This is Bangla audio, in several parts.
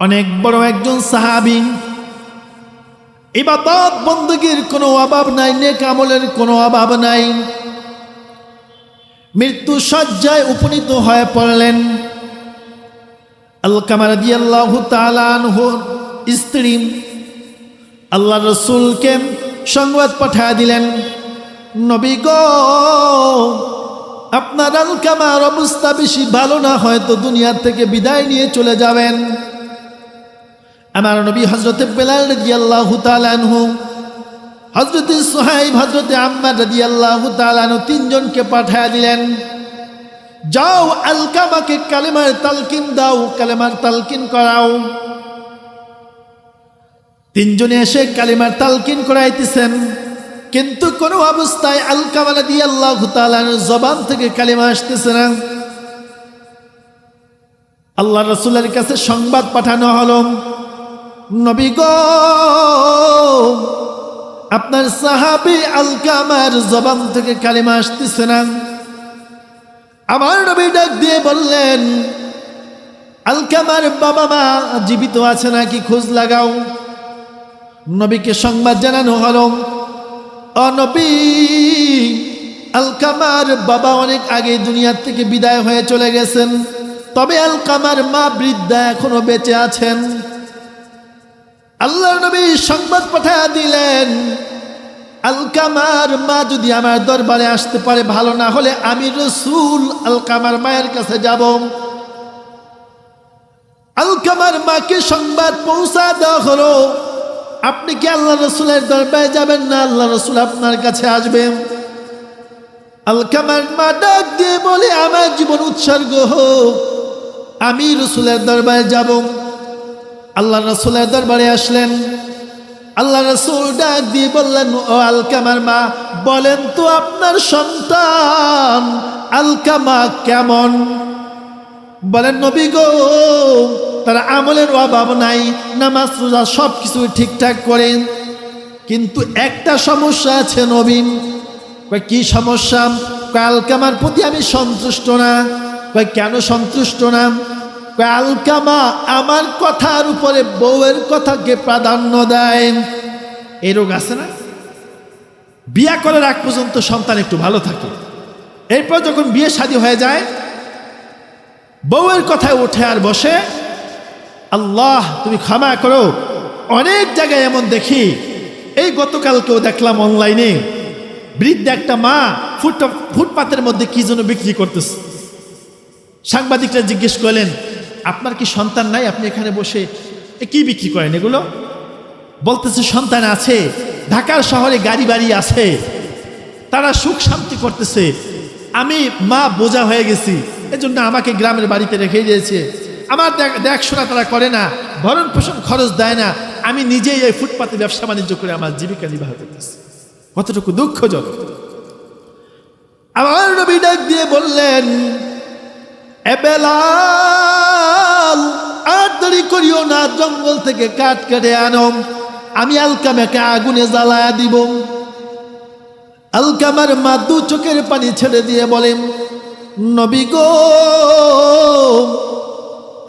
অনেক বড় একজন সাহাবি। ইবাদত বন্দগীর কোনো অভাব নাই, নেক আমলের কোনো অভাব নাই। মৃত্যু সজ্জায় উপনীত হয়ে পড়লেন আলকামার দিয়াল্লাহ তালানহুর স্ত্রী। আল্লাহ রসুলকে সংবাদ পাঠিয়ে দিলেন, নবী গো আপনার আলকামার অবস্থা বেশি ভালো না হয়তো দুনিয়ার থেকে বিদায় নিয়ে চলে যাবেন। আমার নবী হজরতে রাজি আল্লাহ হজরতে সোহাইব হজরতে আম্মা রাজি আল্লাহ তালানহু তিনজনকে পাঠায় দিলেন। যাও আলকামাকে কালেমার তালকিন দাও, কালেমার তালকিন করাও। তিনজনে এসে কালিমার তালকিন করাইতেছেন। কিন্তু কোন অবস্থায় আলকামালা দিয়ে আল্লাহ জবান থেকে কালিমা আসতেছে না। আল্লাহ রসুলের কাছে সংবাদ পাঠানো হলো, নবী গো, আপনার সাহাবি আলকামার জবান থেকে কালিমা আসতেছে না। আমার নবী ডাক দিয়ে বললেন, আলকামার বাবা মা জীবিত আছে নাকি? খোঁজ লাগাও। নবীকে সংবাদ জানানো হল অনবী, আলকামার বাবা অনেক আগে দুনিয়ার থেকে বিদায় হয়ে চলে গেছেন। তবে আলকামার মা বৃদ্ধা এখনও বেঁচে আছেন। আল্লাহ নবী সংবাদ পাঠায় দিলেন, আলকামার মা যদি আমার দরবারে আসতে পারে, ভালো না হলে আমি রসুল আলকামার মায়ের কাছে যাব। আলকামার মাকে সংবাদ পৌঁছা দেওয়া হলো। আপনি কি আল্লাহ রসুলের দরবারে যাবেন না আল্লাহ রসুল আপনার কাছে আসবেন আলকামার মা ডাক দিয়ে বলে, আমার জীবন উৎসর্গ হোক, আমি রসুলের দরবারে যাব। আল্লাহ রসুলের দরবারে আসলেন। আল্লাহ রসুল ডাক দিয়ে বললেন, ও আলকামার মা, বলেন তো আপনার সন্তান আলকামা কেমন? বলেন, নবী গো তার আমলের অভাব নাই, নামাজ, রোজা সব কিছু ঠিকঠাক করেন। কিন্তু একটা সমস্যা আছে নবীন। কি সমস্যা? কয়, আলকামার প্রতি আমি সন্তুষ্ট না। কেন সন্তুষ্ট না? কয়, আলকামা আমার কথার উপরে বউয়ের কথাকে প্রাধান্য দেয়। এই রোগ আছে না? বিয়া করার আগ পর্যন্ত সন্তান একটু ভালো থাকে। এরপর যখন বিয়ে শাদী হয়ে যায়, বউয়ের কথায় ওঠে আর বসে আল্লাহ, তুমি ক্ষমা করো। অনেক জায়গায় এমন দেখি। এই গতকালকেও দেখলাম অনলাইনে বৃদ্ধ একটা মা ফুট ফুটপাতের মধ্যে কি যেন বিক্রি করতেছে। সাংবাদিকরা জিজ্ঞেস করলেন, আপনার কি সন্তান নাই? আপনি এখানে বসে কি বিক্রি করেন এগুলো? বলতেছে, সন্তান আছে। ঢাকার শহরে গাড়ি বাড়ি আছে। তারা সুখ শান্তি করতেছে। আমি মা বোঝা হয়ে গেছি। এজন্য আমাকে গ্রামের বাড়িতে রেখে দিয়েছে। আমার দেখ দেখশোনা তারা করে না। ভরণ পোষণ খরচ দেয় না। আমি নিজেই এই ফুটপাতে ব্যবসা বাণিজ্য করে আমার জীবিকা নির্বাহ করতেছি। কতটুকু দুঃখজনক। আমার নবী ডাক দিয়ে বললেন এবেলাল আর দেরি করিও না, জঙ্গল থেকে কাঠ কেটে আনো। আমি আলকামাকে আগুনে জ্বালায়া দিব। আলকামার মা দু চোখের পানি ছেড়ে দিয়ে বলেন, নবী গো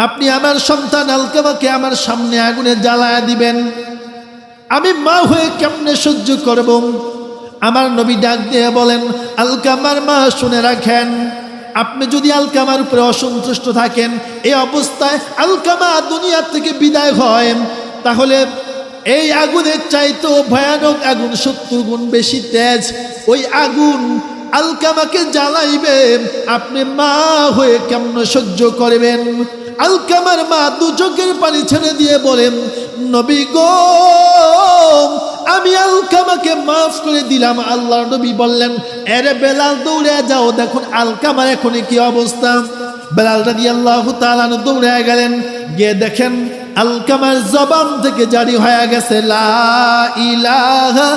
আপনি আমার সন্তান আলকামাকে আমার সামনে আগুনে জ্বালায়া দিবেন। আমি মা হয়ে কেমনে সহ্য করব? আমার নবী ডাক দিয়ে বলেন আলকামার মা শুনে রাখেন, আপনি যদি আলকামার উপরে অসন্তুষ্ট থাকেন, এই অবস্থায় আলকামা দুনিয়ার থেকে বিদায় হয়। তাহলে এই আগুনের চাইতো ভয়ানক আগুন, সত্তর গুণ বেশি তেজ, ওই আগুন আলকামাকে জ্বালাইবে। আপনি মা হয়ে কেমন সহ্য করবেন? আলকামার মা দু চোখের পানি ছেড়ে দিয়ে বলেন, নবী গো, আমি আলকামাকে মাফ করে দিলাম। আল্লাহ নবী বললেন, এরে বেলাল দৌড়ে যাও। দেখুন, আলকামার এখন কি অবস্থা? বেলাল রাজি আল্লাহ তালান দৌড়ে গেলেন। গিয়ে দেখেন, আলকামার জবান থেকে জারি হয়ে গেছে, লা ইলাহা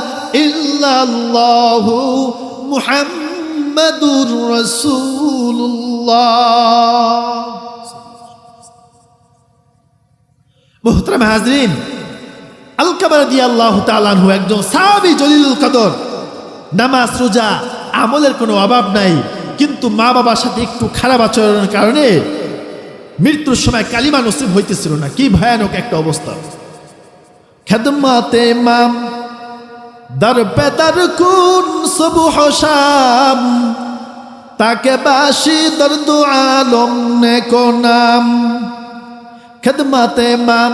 মুহাম্মাদুর রাসূলুল্লাহ। মোহতরাম হাজরিন আলকাবার দিয়ে আল্লাহ তালানহু একজন সাহাবি জলিলুল কদর। নামাজ, রোজা, আমলের কোনো অভাব নাই, কিন্তু মা বাবার সাথে একটু খারাপ আচরণের কারণে মৃত্যুর সময় কালিমা নসিব হইতেছিল না। কি ভয়ানক একটা অবস্থা। খেদমাতে মাম দর পেদার কুন সবু হসাম তাকে বাসি দর্দ আলম নেকো নাম। খেদমাতে মাম,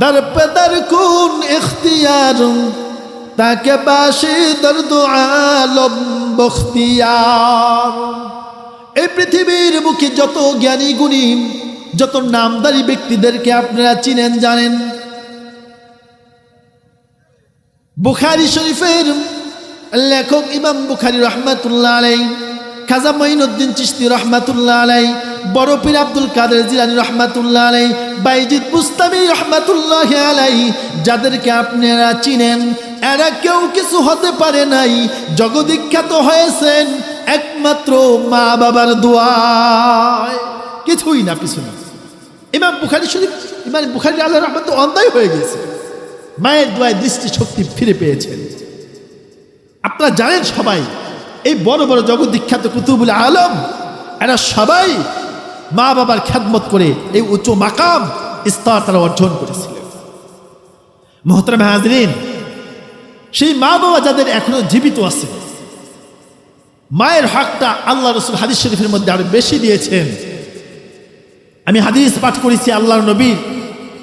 দর পেদার কুন ইখতিয়ার তাকে বাসি দর্দ আলম বখতিয়ার। এই পৃথিবীর মুখে যত জ্ঞানী গুণী, যত নামদারি ব্যক্তিদেরকে আপনারা চিনেন, জানেন, বুখারি শরীফের লেখক ইমাম বুখারি রহমাতুল্লাহ আলাই খাজা মঈনুদ্দিন চিস্তি রহমাতুল্লাহ আলাই বড় পীর আব্দুল কাদের জিলানি রহমাতুল্লাহ আলাই বাইজিদ বুস্তামি রহমাতুল্লাহ আলাই যাদেরকে আপনারা চিনেন, এরা কেউ কিছু হতে পারে নাই জগদীখ্যাত হয়েছেন একমাত্র মা বাবার দোয়ায়। কিছুই না পিছনে ইমাম বুখারি শরীফ, ইমাম বুখারি আল্লাহ রহমান তো অন্যায় হয়ে গেছে মায়ের দোয়ায় দৃষ্টি শক্তি ফিরে পেয়েছেন। আপনারা জানেন সবাই, এই বড় বড় জগৎ বিখ্যাত কুতুবুল আলম, এরা সবাই মা বাবার খ্যাতমত করে এই উচ্চ মাকাম স্তর তারা অর্জন করেছিলেন মোহতরম হাজরিন, সেই মা বাবা যাদের এখনও জীবিত আছে, মায়ের হকটা আল্লাহ রসুল হাদিস শরীফের মধ্যে আরও বেশি দিয়েছেন। আমি হাদিস পাঠ করেছি আল্লাহর নবীর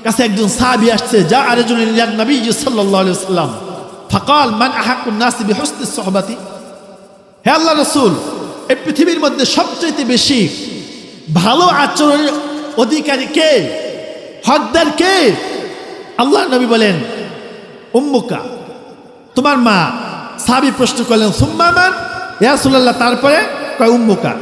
কাছে একজন সাহাবি আসছে, যা আরেকজন নবী সাল্লাম ফকাল মান আহাকুন নাসিবি হস্তি সহবাতি। হে আল্লাহ রসুল, এই পৃথিবীর মধ্যে সবচেয়ে বেশি ভালো আচরণের অধিকারী কে? হকদার কে? আল্লাহ নবী বলেন, উম্মুকা, তোমার মা। সাবি প্রশ্ন করলেন সুম্মামান ইয়াসুল্লাহ তারপরে কয়, উম্মুকা।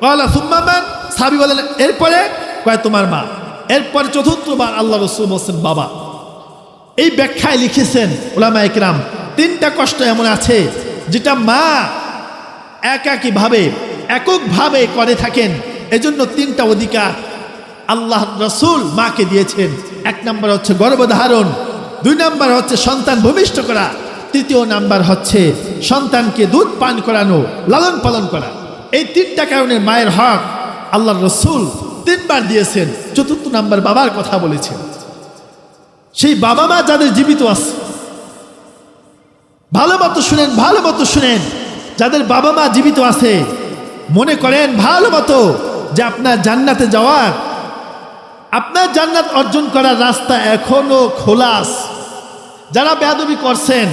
কয়লা সুম্মামান সাবি বলেন এরপরে? কয়, তোমার মা। এরপর চতুর্থবার আল্লাহ রসুল বলছেন, বাবা। এই ব্যাখ্যায় লিখেছেন ওলামা একরাম তিনটা কষ্ট এমন আছে, যেটা মা একাকীভাবে, এককভাবে করে থাকেন। এজন্য তিনটা অধিকার আল্লাহ রসুল মাকে দিয়েছেন। এক নম্বর হচ্ছে গর্ভধারণ, দুই নম্বর হচ্ছে সন্তান ভূমিষ্ঠ করা, তৃতীয় নাম্বার হচ্ছে সন্তানকে দুধ পান করানো, লালন পালন করা। এই তিনটা কারণে মায়ের হক আল্লাহ রসুল তিনবার দিয়েছেন, চতুর্থ নাম্বার বাবার কথা বলেছেন। সেই বাবা মা যাদের জীবিত আছে, ভালো মতো শুনেন, ভালো মতো শুনেন, যাদের বাবা মা জীবিত আছে, মনে করেন ভালো মতো যে আপনার জান্নাতে যাওয়ার, আপনার জান্নাত অর্জন করার রাস্তা এখনও খোলাস যারা বেয়াদবি করছেন,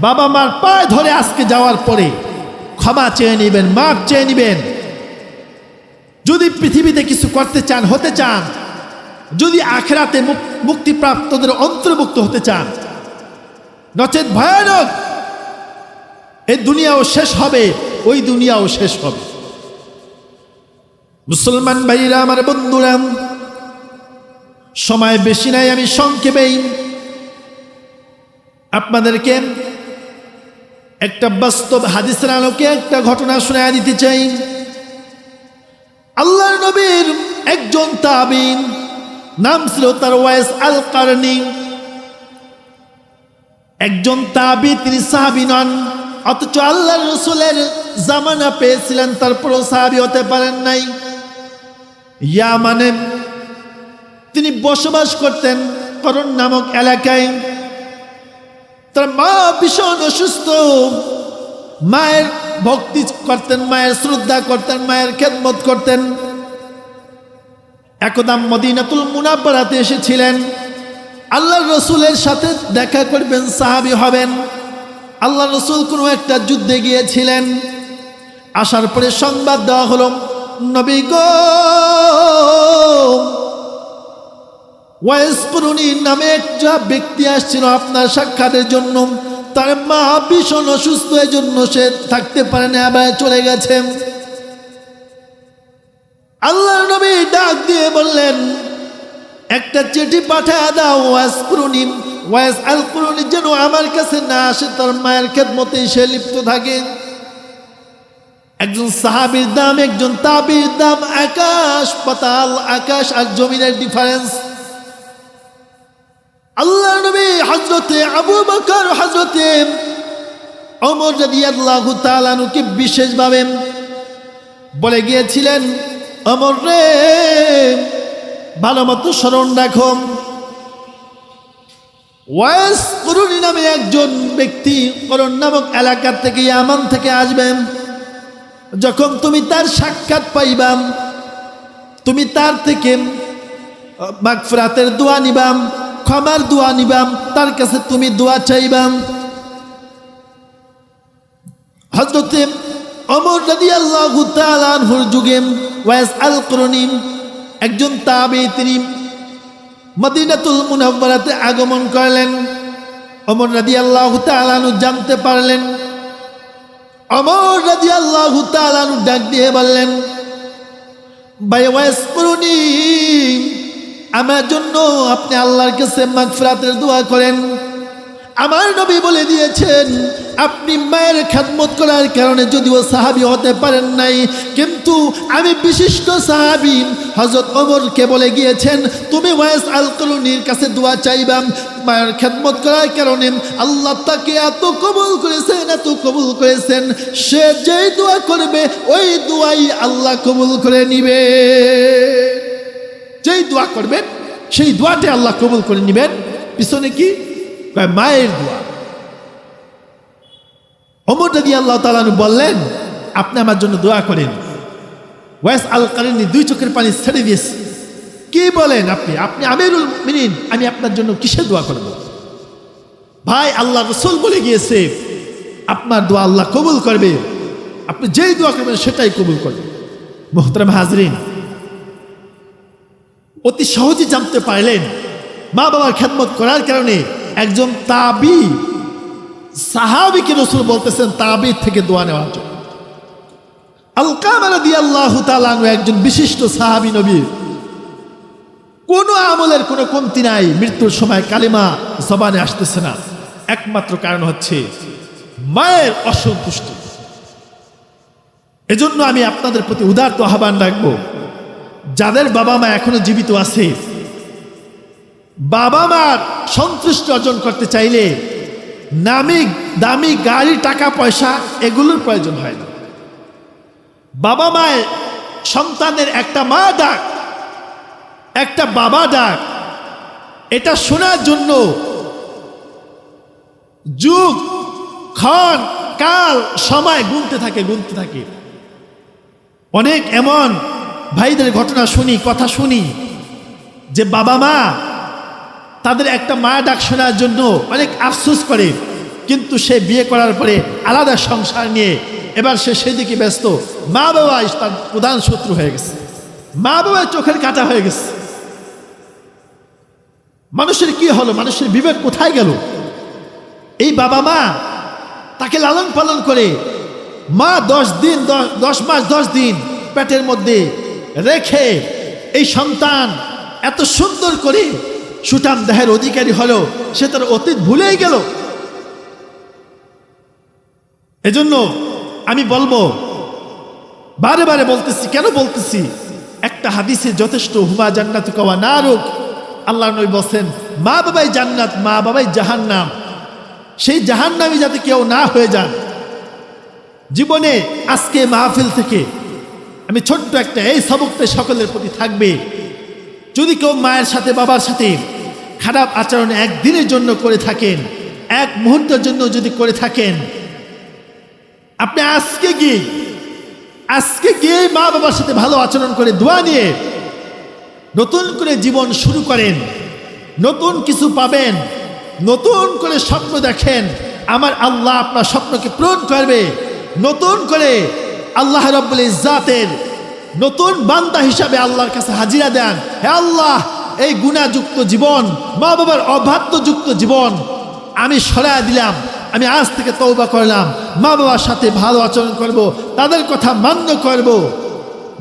বাবা মার পায়ে ধরে আজকে যাওয়ার পরে ক্ষমা চেয়ে নেবেন মাপ চেয়ে নেবেন। যদি পৃথিবীতে কিছু করতে চান, হতে চান, যদি আখেরাতে মুক- মুক্তিপ্রাপ্তদের অন্তর্ভুক্ত হতে চান, নচেত ভয়ানক, এই দুনিয়াও শেষ হবে, ওই দুনিয়াও শেষ হবে। মুসলমান ভাইরা, আমার বন্ধুরা, সময় বেশি নাই, আমি সংক্ষেপেই আপনাদেরকে একটা বাস্তব হাদিসের আলোকে একটা ঘটনা শোনা দিতে চাই। আল্লাহর নবীর একজন তাবিন, নাম ছিল তার ওয়াইস আল কারনি একজন তাবি, তিনি সাহাবি নন, অথচ আল্লাহ রসুলের জামানা পেয়েছিলেন, তারপরও সাহাবি হতে পারেন নাই। ইয়া মানে তিনি বসবাস করতেন করণ নামক এলাকায়। তার মা ভীষণ অসুস্থ। মায়ের ভক্তি করতেন, মায়ের শ্রদ্ধা করতেন, মায়ের খেদমত করতেন। একদা মদিনাতুল মুনাব্বারাতে এসেছিলেন। আল্লাহ রসুলের সাথে দেখা করবেন, সাহাবি হবেন। আল্লাহ রসুল কোনো একটা যুদ্ধে গিয়েছিলেন। আসার পরে সংবাদ দেওয়া হলো নবী গো। ওয়াইস করুণী নামে একটা ব্যক্তি আসছিল আপনার সাক্ষাতের জন্য। তার মা ভীষণ অসুস্থ এর জন্য সে থাকতে পারে না, আবার চলে গেছে। আল্লাহ নবী ডাক দিয়ে বললেন, একটা চিঠি পাঠায় দাও ওয়াস করুণী ওয়াস আল যেন আমার কাছে না আসে, তার মায়ের খেদমতে সে লিপ্ত থাকে। একজন সাহাবির দাম, একজন তাবির দাম, আকাশ পাতাল, আকাশ আর জমিনের ডিফারেন্স আল্লাহ নবী হজরতে আবু বকর হজরতে অমর রাদিয়াল্লাহু তাআলাকে বিশেষভাবে বলে গিয়েছিলেন অমর রে ভালো মতো স্মরণ রাখো। ওয়াস করুণী নামে একজন ব্যক্তি করণ নামক এলাকার থেকে, ইয়ামান থেকে আসবেন। যখন তুমি তার সাক্ষাৎ পাইবাম, তুমি তার থেকে মাগফরাতের দোয়া নিবাম, ক্ষমার দোয়া নিবাম, তার কাছে তুমি দোয়া চাইবাম। হজরতে অমর রাদি আল্লাহ তালানহুর যুগে ওয়াস আল করণিম একজন তাবে তিনি মদিনাতুল মুনাব্বারাতে আগমন করলেন। অমর রাদি আল্লাহ তালানু জানতে পারলেন অমর রাজি আল্লাহ ডাক দিয়ে বললেন ওয়াস আমার জন্য আপনি আল্লাহর কাছে মাগফিরাতের দোয়া করেন। আমার নবী বলে দিয়েছেন, আপনি মায়ের খেদমত করার কারণে যদিও সাহাবি হতে পারেন নাই, কিন্তু আমি বিশিষ্ট সাহাবি। হজরত ওমরকে বলে গিয়েছেন, তুমি ওয়াইস আল করুনির কাছে দোয়া চাইবাম মায়ের খেদমত করার কারণে আল্লাহ তাকে এত কবুল করেছেন, এত কবুল করেছেন। সে যেই দোয়া করবে, ওই দোয়াই আল্লাহ কবুল করে নিবে। যেই দোয়া করবেন, সেই দোয়াটি আল্লাহ কবুল করে নেবেন। পিছনে কি? কয় মায়ের দোয়া অমর দাদি আল্লাহ তালানু বললেন, আপনি আমার জন্য দোয়া করেন। ওয়াস আল কারিনী দুই চোখের পানি ছেড়ে দিয়েছে। কি বলেন আপনি? আপনি আমিরুল মিনিন আমি আপনার জন্য কিসে দোয়া করব? ভাই, আল্লাহ রসুল বলে গিয়েছে, আপনার দোয়া আল্লাহ কবুল করবে। আপনি যেই দোয়া করবেন সেটাই কবুল করবে। মোহতরম হাজরিন, অতি সহজে জানতে পারলেন মা বাবার খেদমত করার কারণে একজন তাবি, সাহাবিকে রসুল বলতেছেন, তাবি থেকে দোয়া নেওয়ার জন্য। আলকামারা দিয়ে আল্লাহ তালানু একজন বিশিষ্ট সাহাবি নবী। কোনো আমলের কোনো কমতি নাই, মৃত্যুর সময় কালিমা জবানে আসতেছে না। একমাত্র কারণ হচ্ছে, মায়ের অসন্তুষ্টি। এজন্য আমি আপনাদের প্রতি উদারত আহ্বান রাখব, যাদের বাবা মা এখনও জীবিত আছে বাবা মার সন্তুষ্ট অর্জন করতে চাইলে নামি, দামি গাড়ি, টাকা, পয়সা এগুলোর প্রয়োজন হয় না। বাবা মায়ের সন্তানের একটা মা ডাক, একটা বাবা ডাক, এটা শোনার জন্য যুগ, ক্ষণ, কাল, সময় গুনতে থাকে গুনতে থাকে। অনেক এমন ভাইদের ঘটনা শুনি, কথা শুনি যে বাবা মা তাদের একটা মা ডাক শোনার জন্য অনেক আফসোস করে। কিন্তু সে বিয়ে করার পরে আলাদা সংসার নিয়ে এবার সে সেদিকে ব্যস্ত। মা বাবা তার প্রধান শত্রু হয়ে গেছে। মা বাবার চোখের কাটা হয়ে গেছে। মানুষের কি হলো? মানুষের বিবেক কোথায় গেল? এই বাবা মা তাকে লালন পালন করে মা দশ দিন দশ মাস, দশ দিন পেটের মধ্যে রেখে এই সন্তান এত সুন্দর করে সুটাম দেহের অধিকারী হলো সে তার অতীত ভুলেই গেল। এজন্য আমি বলব, বারে বারে বলতেছি, কেন বলতেছি? একটা হাদিসে যথেষ্ট, হুমা জান্নাত কওয়া না রোগ আল্লাহ নবী বলছেন, মা বাবাই জান্নাত, মা বাবাই জাহান্নাম। সেই জাহান্নামি যাতে কেউ না হয়ে যান। জীবনে আজকে মাহফিল থেকে আমি ছোট্ট একটা এই সবকটা সকলের প্রতি থাকবে। যদি কেউ মায়ের সাথে, বাবার সাথে খারাপ আচরণ একদিনের জন্য করে থাকেন, এক মুহূর্তের জন্য যদি করে থাকেন, আপনি আজকে গিয়ে আজকে গিয়ে মা বাবার সাথে ভালো আচরণ করে দোয়া নিয়ে নতুন করে জীবন শুরু করেন, নতুন কিছু পাবেন, নতুন করে স্বপ্ন দেখেন, আমার আল্লাহ আপনার স্বপ্নকে পূরণ করবে, নতুন করে আল্লাহ রব্বুল ইজাতের নতুন বান্দা হিসাবে আল্লাহর কাছে হাজিরা দেন। হে আল্লাহ এই গুণাযুক্ত জীবন, মা বাবার অবাধ্যযুক্ত জীবন, আমি সরায় দিলাম, আমি আজ থেকে তৌবা করলাম, মা বাবার সাথে ভালো আচরণ করব, তাদের কথা মান্য করব।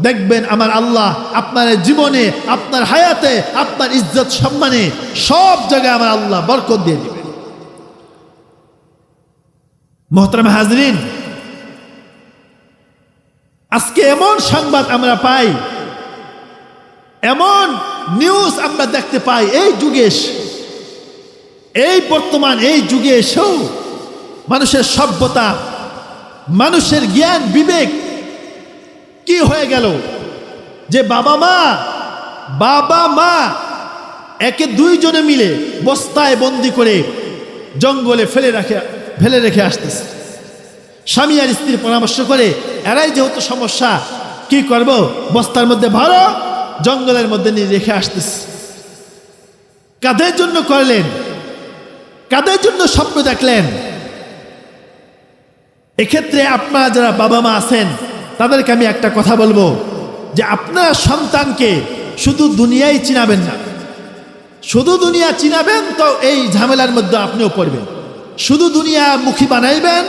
দেখবেন আমার আল্লাহ আপনার জীবনে, আপনার হায়াতে, আপনার ইজ্জত সম্মানে সব জায়গায় আমার আল্লাহ বরকত দিয়ে দিবেন। মোহতরম হাজরিন, আজকে এমন সংবাদ আমরা পাই, এমন নিউজ আমরা দেখতে পাই এই যুগে এসে, এই বর্তমান এই যুগে এসেও মানুষের সভ্যতা মানুষের জ্ঞান বিবেক কি হয়ে গেল? যে বাবা মা বাবা মা একে দুইজনে মিলে বস্তায় বন্দি করে জঙ্গলে ফেলে রাখে ফেলে রেখে আসতেছে। স্বামী আর স্ত্রীর পরামর্শ করে এরাই যেহেতু সমস্যা কি করব? বস্তার মধ্যে ভালো জঙ্গলের মধ্যে নিয়ে রেখে আসতেছে। কাদের জন্য করলেন? কাদের জন্য স্বপ্ন দেখলেন? এক্ষেত্রে আপনারা যারা বাবা মা আছেন, তাদেরকে আমি একটা কথা বলব, যে আপনার সন্তানকে শুধু দুনিয়ায় চিনাবেন না। শুধু দুনিয়া চিনাবেন, তো এই ঝামেলার মধ্যে আপনিও পড়বেন। শুধু দুনিয়া মুখী বানাইবেন,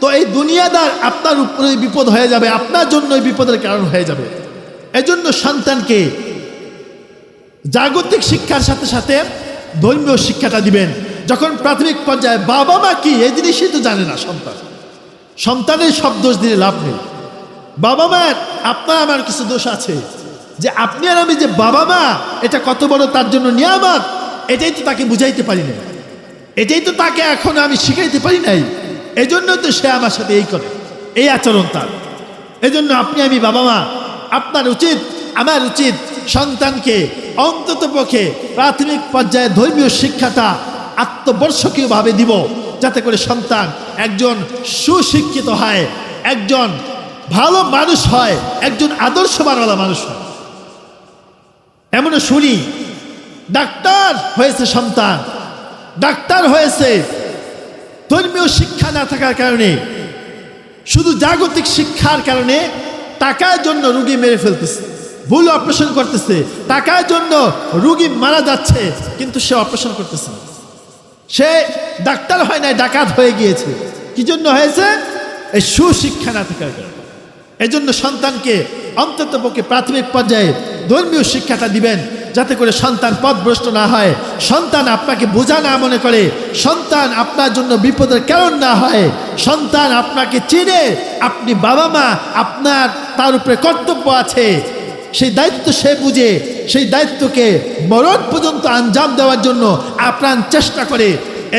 তো এই দুনিয়াদার আপনার উপরে বিপদ হয়ে যাবে, আপনার জন্য বিপদের কারণ হয়ে যাবে। এজন্য সন্তানকে জাগতিক শিক্ষার সাথে সাথে ধর্মীয় শিক্ষাটা দিবেন। যখন প্রাথমিক পর্যায়ে বাবা মা কি, এই জিনিসই তো জানে না সন্তান। সন্তানের সব দোষ দিলে লাভ নেই। বাবা মার আপনার আমার কিছু দোষ আছে। যে আপনি আর আমি যে বাবা মা, এটা কত বড় তার জন্য নিয়ামত, এটাই তো তাকে বুঝাইতে পারি না এটাই তো তাকে এখন আমি শিখাইতে পারি নাই। এজন্য তো সে আমার সাথে এই করে। এই আচরণ তার। এজন্য আপনি, আমি বাবা মা আপনার উচিত, আমার উচিত সন্তানকে অন্তত পক্ষে প্রাথমিক পর্যায়ে ধর্মীয় শিক্ষাটা আত্মবর্ষকীয়ভাবে দিব, যাতে করে সন্তান একজন সুশিক্ষিত হয়, একজন ভালো মানুষ হয়, একজন আদর্শবানওয়ালা মানুষ হয়। এমনও শুনি, ডাক্তার হয়েছে সন্তান, ডাক্তার হয়েছে। ধর্মীয় শিক্ষা না থাকার কারণে, শুধু জাগতিক শিক্ষার কারণে টাকার জন্য রুগী মেরে ফেলতেছে। ভুল অপারেশন করতেছে। টাকার জন্য রুগী মারা যাচ্ছে, কিন্তু সে অপারেশন করতেছে। সে ডাক্তার হয় নাই, ডাকাত হয়ে গিয়েছে। কি জন্য হয়েছে? এই সুশিক্ষা না থাকার এই জন্য সন্তানকে অন্তত পক্ষে প্রাথমিক পর্যায়ে ধর্মীয় শিক্ষাটা দিবেন, যাতে করে সন্তান পথভ্রষ্ট না হয়। সন্তান আপনাকে বোঝা না মনে করে, সন্তান আপনার জন্য বিপদের কারণ না হয়। সন্তান আপনাকে চিনে, আপনি বাবা মা আপনার তার উপরে কর্তব্য আছে। সেই দায়িত্ব সে বুঝে, সেই দায়িত্বকে মরণ পর্যন্ত আঞ্জাম দেওয়ার জন্য আপ্রাণ চেষ্টা করে।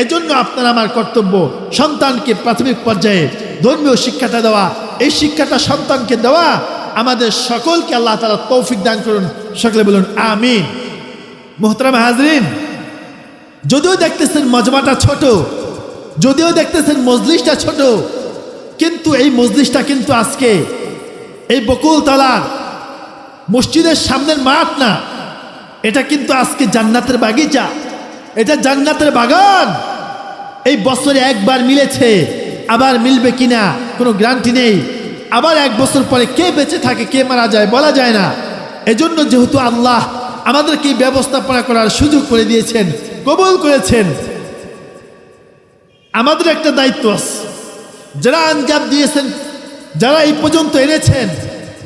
এজন্য আপনার আমার কর্তব্য, সন্তানকে প্রাথমিক পর্যায়ে ধর্মীয় শিক্ষাটা দেওয়া। এই শিক্ষাটা সন্তানকে দেওয়া। আমাদের সকলকে আল্লাহ তালা তৌফিক দান করুন। সকলে বলুন, আমিন। মোহতারাম হাজরিন, যদিও দেখতেছেন মজমাটা ছোট, যদিও দেখতেছেন মজলিসটা ছোট, কিন্তু এই মজলিসটা কিন্তু আজকে এই বকুল তলার মসজিদের সামনের মাঠ না, এটা কিন্তু আজকে জান্নাতের বাগিচা। এটা জান্নাতের বাগান। এই বছরে একবার মিলেছে, আবার মিলবে কিনা কোনো গ্যারান্টি নেই। আবার এক বছর পরে কে বেঁচে থাকে, কে মারা যায় বলা যায় না। এজন্য যেহেতু আল্লাহ আমাদেরকে ব্যবস্থাপনা করার সুযোগ করে দিয়েছেন, কবুল করেছেন, আমাদের একটা দায়িত্ব আছে। যারা আঞ্জাম দিয়েছেন যারা এই পর্যন্ত এনেছেন,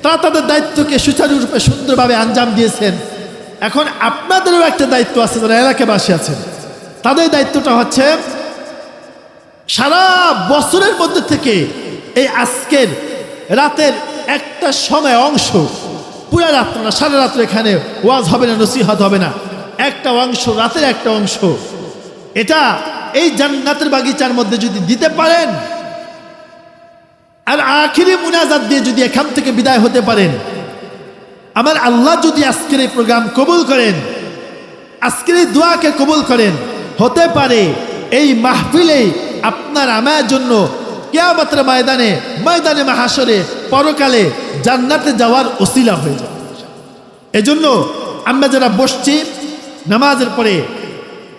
তারা তাদের দায়িত্বকে সুচারুরূপে সুন্দরভাবে আঞ্জাম দিয়েছেন। এখন আপনাদেরও একটা দায়িত্ব আছে, যারা এলাকাবাসী আছেন। তাদের দায়িত্বটা হচ্ছে, সারা বছরের মধ্যে থেকে এই আজকের রাতের একটা সময় অংশ, পুরা রাত্র না, সারা রাত্র এখানে ওয়াজ হবে না, নসিহত হবে না। একটা অংশ, রাতের একটা অংশ। এটা এই জান্নাতের বাগিচার মধ্যে যদি দিতে পারেন আর আখিরি মুনাজাত দিয়ে যদি এখান থেকে বিদায় হতে পারেন, আমার আল্লাহ যদি আজকের এই প্রোগ্রাম কবুল করেন, আজকের এই দোয়াকে কবুল করেন, হতে পারে এই মাহফিলে আপনার আমার জন্য কেয়ামতের ময়দানে ময়দানে মাহাসরে পরকালে জান্নাতে যাওয়ার ওসিলা হয়ে যাবে। এজন্য আমরা যারা বসছি, নামাজের পরে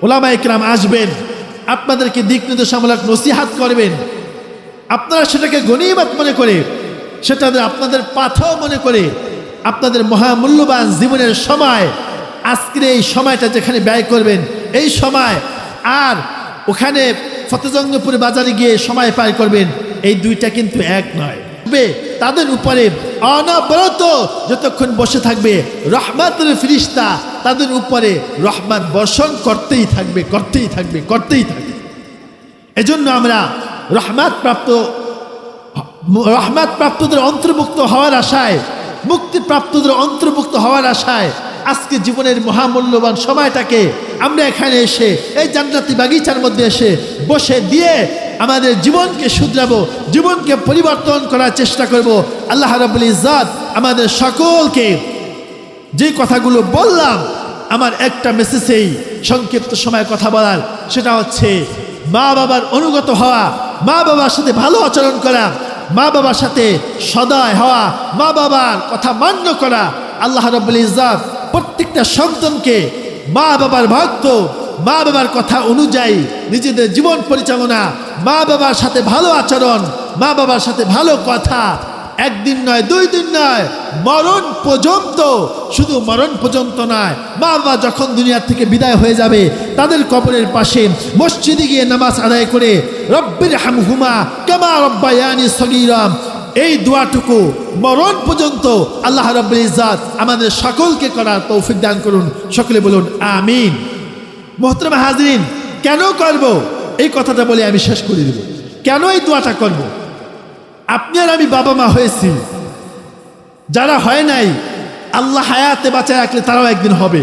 ওলামা ইকরাম আসবেন, আপনাদেরকে দিক নির্দেশামূলক নসিহাত করবেন। আপনারা সেটাকে গণিমত মনে করে, সেটা আপনাদের পাথর মনে করে, আপনাদের মহামূল্যবান জীবনের সময়, আজকের এই সময়টা যেখানে ব্যয় করবেন, এই সময় আর ওখানে ফতেজঙ্গপুরে বাজারে গিয়ে সময় পার করবেন, এই দুইটা কিন্তু এক নয়। তাদের উপরে অনবরত যতক্ষণ বসে থাকবে রহমাতের ফিরিস্তা, তাদের উপরে রহমান বর্ষণ করতেই থাকবে করতেই থাকবে করতেই থাকবে। এজন্য আমরা রহমাত প্রাপ্ত রহমাত প্রাপ্তদের অন্তর্ভুক্ত হওয়ার আশায়, মুক্তিপ্রাপ্তদের অন্তর্ভুক্ত হওয়ার আশায় আজকে জীবনের মহামূল্যবান সময়টাকে আমরা এখানে এসে, এই জান্নাতি বাগিচার মধ্যে এসে বসে দিয়ে আমাদের জীবনকে শুধরাবো, জীবনকে পরিবর্তন করার চেষ্টা করব। আল্লাহ রাবুল ইজাদ আমাদের সকলকে যে কথাগুলো বললাম, আমার একটা মেসেজেই সংক্ষিপ্ত সময় কথা বলার, সেটা হচ্ছে মা বাবার অনুগত হওয়া মা বাবার সাথে ভালো আচরণ করা, মা বাবার সাথে সদয় হওয়া, মা বাবার কথা মান্য করা, আল্লাহ রব্বুল ইজাদ প্রত্যেকটা সন্তানকে মা বাবার ভক্ত, মা বাবার কথা অনুযায়ী নিজেদের জীবন পরিচালনা, মা বাবার সাথে ভালো আচরণ, মা বাবার সাথে ভালো কথা একদিন নয়, দুই দিন নয়, মরণ পর্যন্ত, শুধু মরণ পর্যন্ত নয়, বাবা যখন দুনিয়ার থেকে বিদায় হয়ে যাবে, তাদের কবরের পাশে মসজিদে গিয়ে নামাজ আদায় করে, রব্বির হামহুমা কেমা রব্বায়ানি সগিরাম এই দোয়াটুকু মরণ পর্যন্ত আল্লাহ রব্বুল ইজাত আমাদের সকলকে করার তৌফিক দান করুন। সকলে বলুন, আমিন। মোহতরমা হাজরিন, কেন করব? এই কথাটা বলে আমি শেষ করে দেব। কেন এই দোয়াটা করব? আপনি আর আমি বাবা মা হয়েছি। যারা হয় নাই, আল্লাহ হায়াতে বাঁচায় রাখলে তারাও একদিন হবে।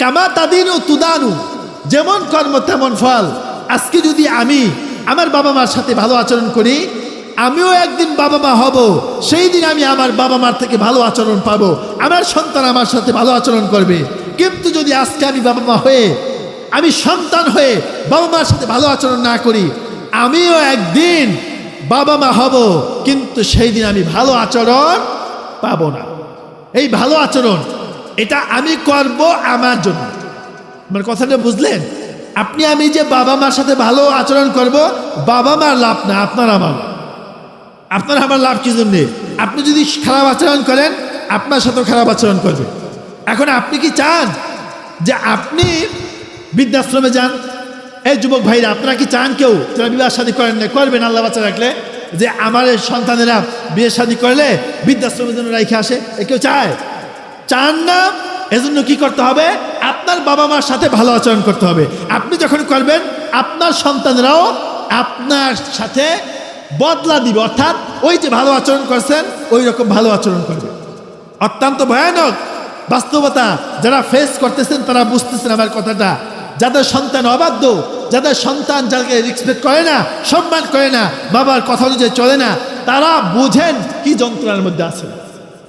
কামা তাদিনু তুদানু, যেমন কর্ম তেমন ফল। আজকে যদি আমি আমার বাবা মার সাথে ভালো আচরণ করি, আমিও একদিন বাবা মা হব, সেই দিন আমি আমার বাবা মার থেকে ভালো আচরণ পাবো, আমার সন্তান আমার সাথে ভালো আচরণ করবে। কিন্তু যদি আজকে আমি বাবা মা হয়ে, আমি সন্তান হয়ে বাবা মার সাথে ভালো আচরণ না করি, আমিও একদিন বাবা মা হব, কিন্তু সেই দিন আমি ভালো আচরণ পাবো না। এই ভালো আচরণ, এটা আমি করব আমার জন্য। আমার কথাটা বুঝলেন? আপনি, আমি যে বাবা মার সাথে ভালো আচরণ করব, বাবা মার লাভ না, আপনার আমার আপনার আমার লাভ কি জন্যে? আপনি যদি খারাপ আচরণ করেন, আপনার সাথেও খারাপ আচরণ করবে। এখন আপনি কি চান যে আপনি বৃদ্ধাশ্রমে যান? এই যুবক ভাইরা, আপনারা কি চান কেউ যারা বিবাহ শাদী করেন না করবেন আল্লাহ বাচ্চা রাখলে। যে আমার সন্তানেরা বিয়ে শাদী করলে বৃদ্ধাশ্রমের জন্য রাইখে আসে, এ কেউ চায়? চান না? এজন্য কি করতে হবে? আপনার বাবা মার সাথে ভালো আচরণ করতে হবে। আপনি যখন করবেন, আপনার সন্তানরাও আপনার সাথে বদলা দিবে। অর্থাৎ ওই যে ভালো আচরণ করছেন, ওই রকম ভালো আচরণ করবে। অত্যন্ত ভয়ানক বাস্তবতা যারা ফেস করতেছেন, তারা বুঝতেছেন আমার কথাটা। যাদের সন্তান অবাধ্য, যাদের সন্তান যাকে রেসপেক্ট করে না, সম্মান করে না, বাবার কথা অনুযায়ী চলে না, তারা বুঝেন কি যন্ত্রণার মধ্যে আছে।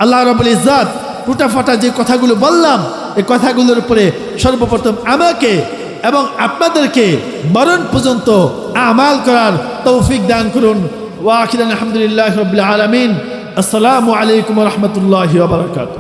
আল্লাহ রবুল ইজাদ টুটা ফাটা যে কথাগুলো বললাম, এই কথাগুলোর উপরে সর্বপ্রথম আমাকে এবং আপনাদেরকে মরণ পর্যন্ত আমাল করার তৌফিক দান করুন। ওয়াকির আলহামদুলিল্লাহ রবিল আলমিন। আসসালামু আলাইকুম রহমতুল্লাহ বারকাত